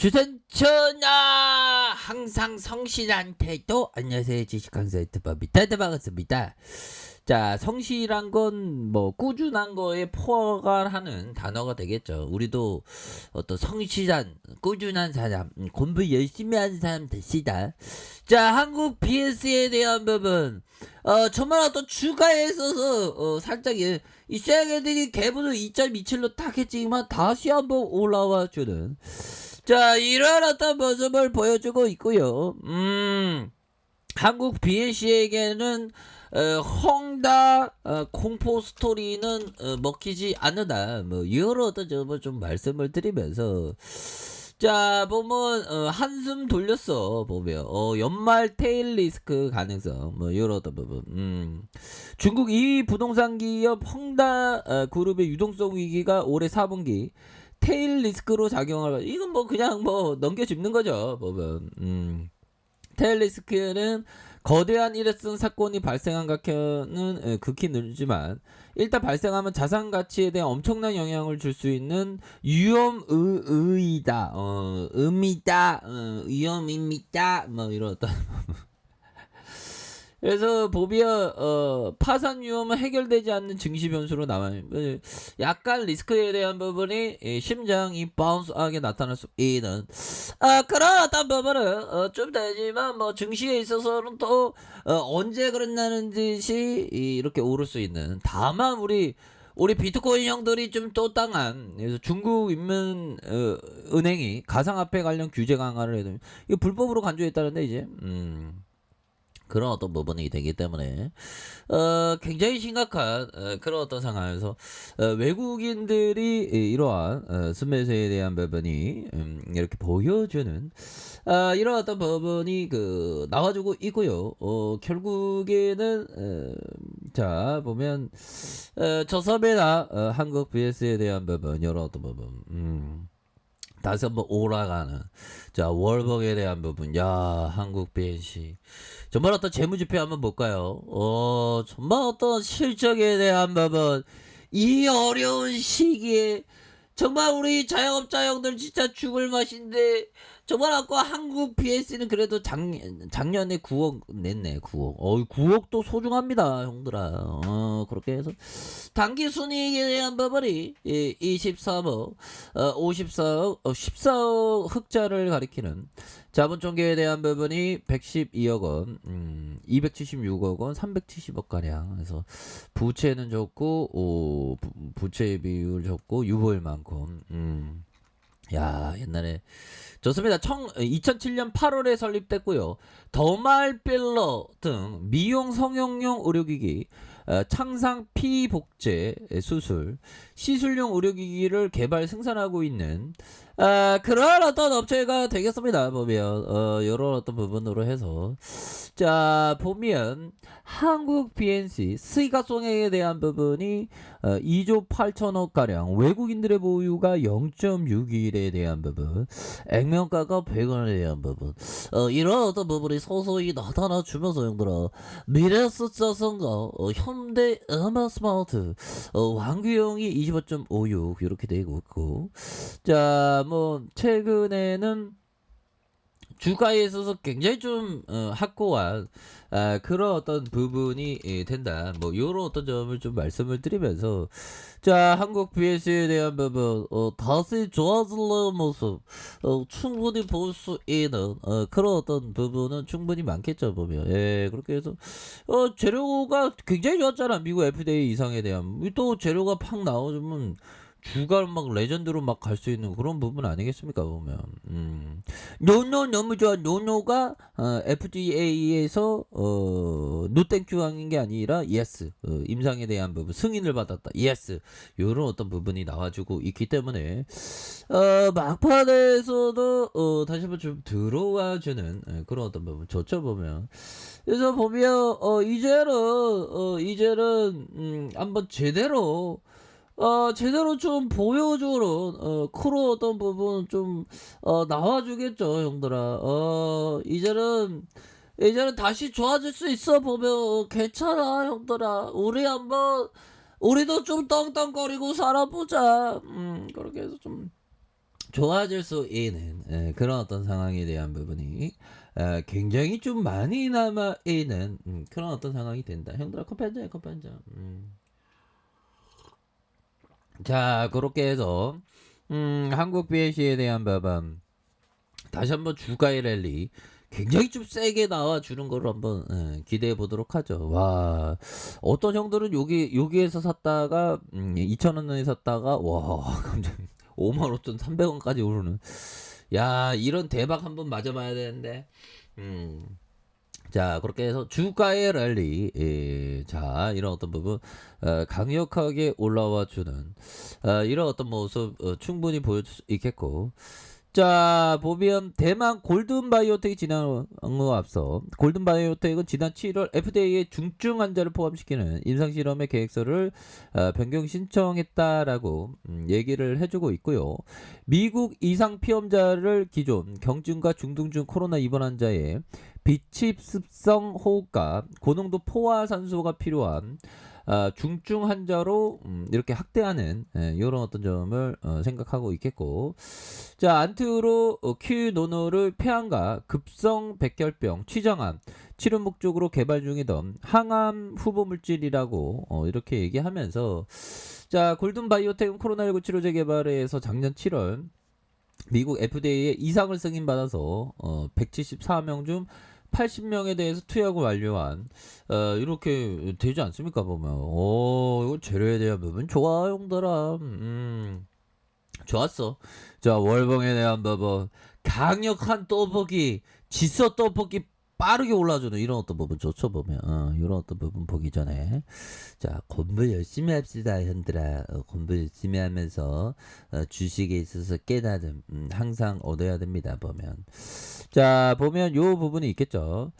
주선천아 항상 성실한테도 안녕하세요. 지식 강사 유튜버입니다. 네, 반갑습니다. 자 성실한 건 뭐 꾸준한 거에 포괄하는 단어가 되겠죠. 우리도 어떤 성실한 꾸준한 사람 음, 공부 열심히 하는 사람 됩시다. 자 한국 BS에 대한 부분. 어 정말 어떤 주가에 있어서 어 살짝 이, 이 쉐어들이 개분을 2.27로 딱 했지만 다시 한번 올라와 주는 자, 어떤 모습을 보여주고 있고요. 음, 한국 BNC에게는 어, 헝다 어, 공포 스토리는 어, 먹히지 않는다. 뭐 여러 어떤 점을 좀 말씀을 드리면서 자 보면 어, 한숨 돌렸어 보면 어, 연말 테일 리스크 가능성 뭐 이런 어떤 부분 음. 중국 2위 부동산 기업 헝다 어, 그룹의 유동성 위기가 올해 4분기 테일 리스크로 작용할 이건 뭐 그냥 뭐 넘겨짚는 거죠 보면 음. 테일 리스크는 거대한 일회성 사건이 발생한 각현은 에, 극히 늘지만 일단 발생하면 자산 가치에 대한 엄청난 영향을 줄 수 있는 위험의이다. 어, 의미다. 어, 위험입니다. 뭐 이런 어떤 그래서 보비어 어, 파산 위험은 해결되지 않는 증시 변수로 남아요. 어, 약간 리스크에 대한 부분이 이 심장이 바운스하게 나타날 수 있는 아 그런 어떤 부분은 어, 좀 되지만 뭐 증시에 있어서는 또 어, 언제 그랬나는 듯이 이- 이렇게 오를 수 있는 다만 우리 우리 비트코인 형들이 좀 또 땅한 그래서 중국 인민 어, 은행이 가상화폐 관련 규제 강화를 해도 이거 불법으로 간주했다는데 이제 음. 그런 어떤 부분이 되기 때문에 어, 굉장히 심각한 어, 그런 어떤 상황에서 어, 외국인들이 이- 이러한 어, 스매스에 대한 부분이 음, 이렇게 보여주는 아, 이런 어떤 부분이 그 나와주고 있고요. 어, 결국에는 어, 자 보면 어, 저섬이나 어, 한국 BS에 대한 부분 이런 어떤 부분 음. 다시 한번 올라가는. 자 월봉에 대한 부분. 야 한국 BNC 정말 어떤 재무지표 한번 볼까요? 어 정말 어떤 실적에 대한 부분. 이 어려운 시기에 정말 우리 자영업자 형들 진짜 죽을 맛인데 정말 아까 한국 BS는 그래도 작, 작년에 9억 냈네 9억 어 9억도 소중합니다 형들아 어 그렇게 해서 단기 순이익에 대한 부분이 23억 어, 54억 어, 14억 흑자를 가리키는 자본총계에 대한 부분이 112억 원, 음, 276억 원, 370억 가량. 그래서 부채는 적고 오, 부, 부채 비율 적고 유보일 만큼. 음. 야, 옛날에 좋습니다. 청, 2007년 8월에 설립됐고요. 더말필러 등 미용 성형용 의료기기, 어, 창상 피복제 수술, 시술용 의료기기를 개발 생산하고 있는 아, 그런 어떤 업체가 되겠습니다. 보면. 어, 이런 어떤 부분으로 해서. 자 보면 한국 BNC 수익가송액에 대한 부분이 어, 2조 8천억 가량 외국인들의 보유가 0.6일에 대한 부분 액면가가 100원에 대한 부분. 어, 이런 어떤 부분이 서서히 나타나 주면서 형들아 미래스 자선거 어, 현대 음악스마트 어, 왕규형이 25.56 이렇게 되고 있고. 자, 뭐 최근에는 주가에 있어서 굉장히 좀 어, 확고한 아, 그런 어떤 부분이 예, 된다. 뭐 요런 어떤 점을 좀 말씀을 드리면서 자 한국 BS에 대한 부분 어, 다시 좋아지는 모습 어, 충분히 볼 수 있는 어, 그런 어떤 부분은 충분히 많겠죠 보면. 예 그렇게 해서 어, 재료가 굉장히 좋았잖아. 미국 FDA 이상에 대한. 또 재료가 팍 나오면 주가 막 레전드로 막 갈 수 있는 그런 부분 아니겠습니까 보면. 음. 노노 너무 좋아. 노노가 어, FDA에서 어, 노땡큐 하는 게 아니라 예스 어, 임상에 대한 부분 승인을 받았다. 예스 요런 어떤 부분이 나와주고 있기 때문에 어, 막판에서도 어, 다시 한번 좀 들어와주는 예, 그런 어떤 부분 좋죠 보면. 그래서 보면 어, 이제는 어, 이제는 음, 한번 제대로 어, 제대로 좀 보여주는, 어, 크로 어떤 부분 좀, 어, 나와주겠죠, 형들아. 어, 이제는, 이제는 다시 좋아질 수 있어, 보면. 어, 괜찮아, 형들아. 우리 한번, 우리도 좀 떵떵거리고 살아보자. 음, 그렇게 해서 좀, 좋아질 수 있는 에, 그런 어떤 상황에 대한 부분이 에, 굉장히 좀 많이 남아 있는 음, 그런 어떤 상황이 된다. 형들아 한 잔. 음. 자 그렇게 해서 음, 한국 BLC에 대한 부분 다시 한번 주가의 랠리 굉장히 좀 세게 나와 주는 걸 한번 예, 기대해 보도록 하죠. 와 어떤 형들은 여기 여기에서 샀다가 음, 2천 원에 샀다가 와 감정 5만 5천 300원까지 오르는 야 이런 대박 한번 맞아봐야 되는데 음. 자 그렇게 해서 주가의 랠리 예, 자 이런 어떤 부분 어, 강력하게 올라와 주는 어, 이런 어떤 모습 어, 충분히 보여줄 수 있겠고 자 보면 대만 골든바이오텍이 지난 거 앞서 골든바이오텍은 지난 7월 FDA에 중증 환자를 포함시키는 임상실험의 계획서를 어, 변경 신청했다라고 음, 얘기를 해주고 있고요. 미국 이상 피험자를 기존 경증과 중등중 코로나 입원 환자의 비칩 습성 호흡과 고농도 포화 산소가 필요한 아, 중증 환자로 음, 이렇게 학대하는 예, 이런 어떤 점을 어, 생각하고 있겠고. 자 안트로 어, 큐 노노를 폐암과 급성 백혈병 취정암 치료 목적으로 개발 중이던 항암 후보 물질이라고 어, 이렇게 얘기하면서 자 골든 바이오텍은 코로나19 치료제 개발에서 작년 7월 미국 FDA에 이상을 승인받아서 어, 174명 중 80명에 대해서 투약을 완료한 어, 이렇게 되지 않습니까 보면? 오 이거 재료에 대한 부분 좋아 형들아. 음 좋았어. 자 월봉에 대한 부분 강력한 떡볶이 지서 떡볶이 빠르게 올라주는 이런 어떤 부분 좋죠 보면. 어, 이런 어떤 부분 보기 전에. 자 공부 열심히 합시다 현들아. 어, 공부 열심히 하면서 어, 주식에 있어서 깨달음 음, 항상 얻어야 됩니다 보면. 자 보면 요 부분이 있겠죠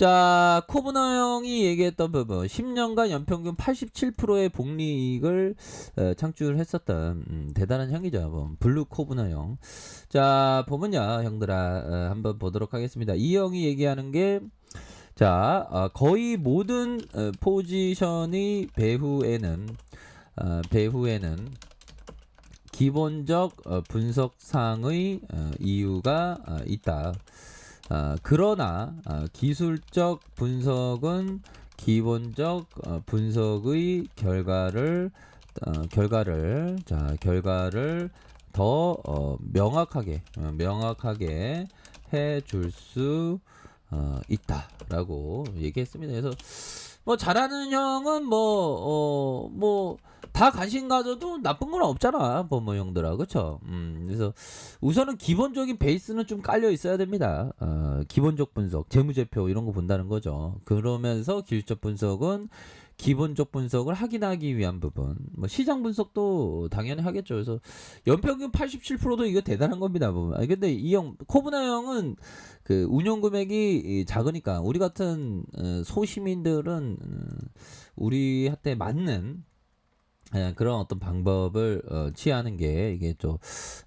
자 코브너 형이 얘기했던 부분. 10년간 연평균 87%의 복리익을 어, 창출했었던 음, 대단한 형이죠 뭐, 블루 코브너 형자 보면요 형들아 어, 한번 보도록 하겠습니다. 이 형이 얘기하는 게 자, 어, 거의 모든 어, 포지션이 배후에는 어, 배후에는 기본적 어, 분석상의 어, 이유가 어, 있다. 어, 그러나 어, 기술적 분석은 기본적 어, 분석의 결과를 어, 결과를 자 결과를 더 어, 명확하게 어, 명확하게 해줄 수 어, 있다라고 얘기했습니다. 그래서 뭐 잘하는 형은 뭐 어 뭐 다 관심 가져도 나쁜 건 없잖아 뭐뭐 형들아. 그쵸? 음 그래서 우선은 기본적인 베이스는 좀 깔려 있어야 됩니다. 어 기본적 분석 재무제표 이런 거 본다는 거죠. 그러면서 기술적 분석은 기본적 분석을 확인하기 위한 부분. 뭐 시장 분석도 당연히 하겠죠. 그래서 연평균 87%도 이거 대단한 겁니다 보면. 아니 근데 이 형 코브나 형은 그 운용 금액이 이 작으니까 우리 같은 어, 소시민들은 어, 우리한테 맞는 예, 그런 어떤 방법을 어, 취하는 게 이게 좀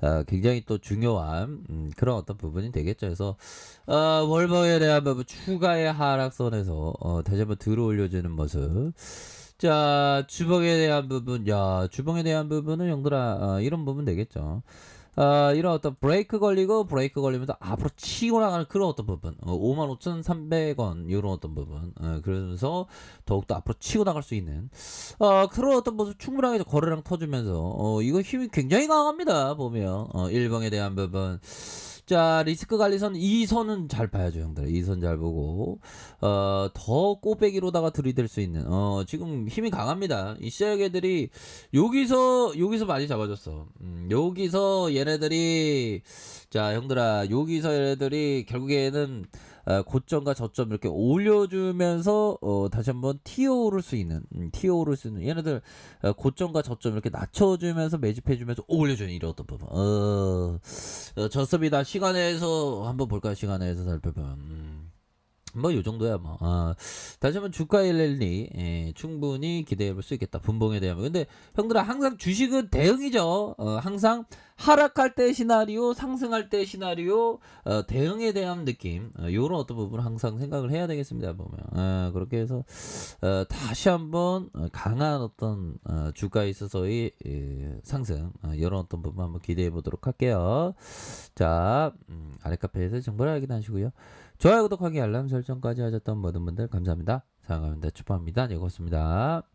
어, 굉장히 또 중요한 음, 그런 어떤 부분이 되겠죠. 그래서 어, 월버에 대한 부분 추가의 하락선에서 어, 다시 한번 들어 올려주는 모습. 자 주봉에 대한 부분, 야 주봉에 대한 부분은 형들아 어, 이런 부분 되겠죠. 어, 이런 어떤 브레이크 걸리고 브레이크 걸리면서 앞으로 치고 나가는 그런 어떤 부분 어, 55,300원 이런 어떤 부분 어, 그러면서 더욱더 앞으로 치고 나갈 수 있는 어, 그런 어떤 모습 충분하게 거래량 터주면서 어, 이거 힘이 굉장히 강합니다 보면. 어, 일봉에 대한 부분 자 리스크 관리선 이 선은 잘 봐야죠 형들. 이 선 잘 보고. 어 더 꼬배기로다가 들이댈 수 있는. 어 지금 힘이 강합니다. 이 시작 애들이 여기서 여기서 많이 잡아줬어. 음, 여기서 얘네들이 자 형들아 여기서 얘네들이 결국에는 어, 고점과 저점 이렇게 올려주면서 어, 다시 한번 튀어오를 수 있는 음, 튀어오를 수 있는 얘네들 어, 고점과 저점 이렇게 낮춰주면서 매집해주면서 올려주는 이런 어떤 부분. 어, 어 좋습니다. 시간에서 한번 볼까요? 시간에서 살펴보면. 음. 뭐 요 정도야 뭐. 어, 다시 한번 주가의 랠리 예, 충분히 기대해 볼 수 있겠다. 분봉에 대한. 근데 형들아 항상 주식은 대응이죠. 어, 항상 하락할 때 시나리오, 상승할 때 시나리오, 어, 대응에 대한 느낌. 어, 요런 어떤 부분을 항상 생각을 해야 되겠습니다. 보면. 어, 그렇게 해서 어, 다시 한번 어, 강한 어떤 어, 주가에 있어서의 예, 상승 어, 이런 어떤 부분 한번 기대해 보도록 할게요. 자 음, 아래 카페에서 정보를 확인하시고요. 좋아요, 구독하기, 알람 설정까지 하셨던 모든 분들 감사합니다. 사랑합니다. 축복합니다. 네, 고맙습니다.